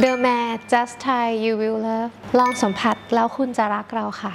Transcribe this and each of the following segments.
The Man Just Try You Will Love ลองสัมผัสแล้วคุณจะรักเราค่ะ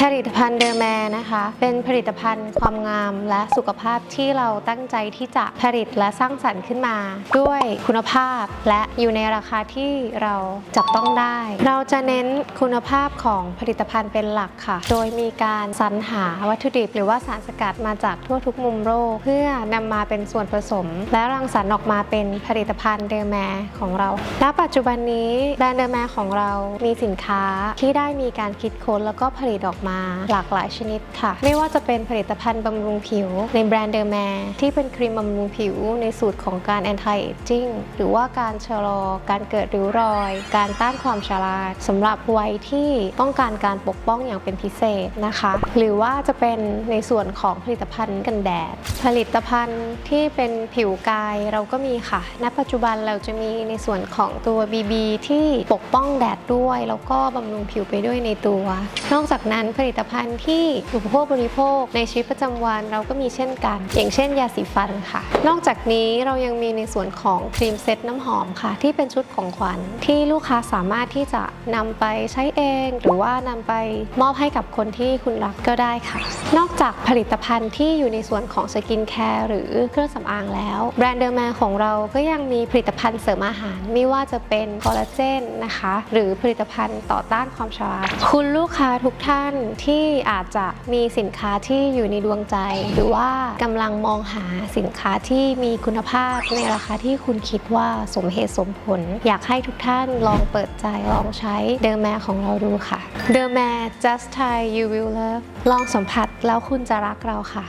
ผลิตภัณฑ์เดอร์แมนะคะ เป็นผลิตภัณฑ์ความงามและสุขภาพที่เราตั้งใจที่จะผลิตและสร้างสรรค์ขึ้นมา ด้วยคุณภาพและอยู่ในราคาที่เราจับต้องได้ เราจะเน้นคุณภาพของผลิตภัณฑ์เป็นหลักค่ะ โดยมีการสรรหาวัตถุดิบ หรือว่าสารสกัดมาจากทั่วทุกมุมโลกเพื่อนำมาเป็นส่วนผสม และรังสรรค์ออกมาเป็นผลิตภัณฑ์เดอร์แมของเราณปัจจุบันนี้แบรนด์เดอร์แมของเรามีสินค้าที่ได้มีการคิดค้นแล้วก็ผลิตออกมาหลากหลายชนิดค่ะ ไม่ว่าจะเป็นผลิตภัณฑ์บำรุงผิว ในแบรนด์เดอร์แมที่เป็นครีมบำรุงผิวในสูตรของการ anti aging หรือว่าการชะลอ การเกิดริ้วรอย การต้านความชราสำหรับวัยที่ต้องการการปกป้องอย่างเป็นพิเศษนะคะ หรือว่าจะเป็นในส่วนของผลิตภัณฑ์กันแดด ผลิตภัณฑ์ที่เป็นผิวกายเราก็มีค่ะ ณ ปัจจุบันเราจะมีในส่วนของตัว BB ที่ปกป้องแดดด้วย แล้วก็บำรุงผิวไปด้วยในตัว นอกจากนั้นผลิตภัณฑ์ที่อุปโภคบริโภคในชีวิตประจำวันเราก็มีเช่นกัน อย่างเช่นยาสีฟันค่ะ นอกจากนี้เรายังมีในส่วนของครีมเซ็ตน้ำหอมค่ะ ที่เป็นชุดของขวัญที่ลูกค้าสามารถที่จะนำไปใช้เอง หรือว่านำไปมอบให้กับคนที่คุณรักก็ได้ค่ะ นอกจากผลิตภัณฑ์ที่อยู่ในส่วนของสกินแคร์หรือเครื่องสำอางแล้ว แบรนด์เดอร์แมนของเราก็ยังมีผลิตภัณฑ์เสริมอาหาร ไม่ว่าจะเป็นคอลลาเจนนะคะ หรือผลิตภัณฑ์ต่อต้านความชราคุณลูกค้าทุกท่านที่อาจจะมีสินค้าที่อยู่ในดวงใจ หรือว่ากำลังมองหาสินค้าที่มีคุณภาพในราคาที่คุณคิดว่าสมเหตุสมผล อยากให้ทุกท่านลองเปิดใจลองใช้เดอร์แมของเราดูค่ะ เดอร์แม Just Try You Will Love ลองสัมผัสแล้วคุณจะรักเราค่ะ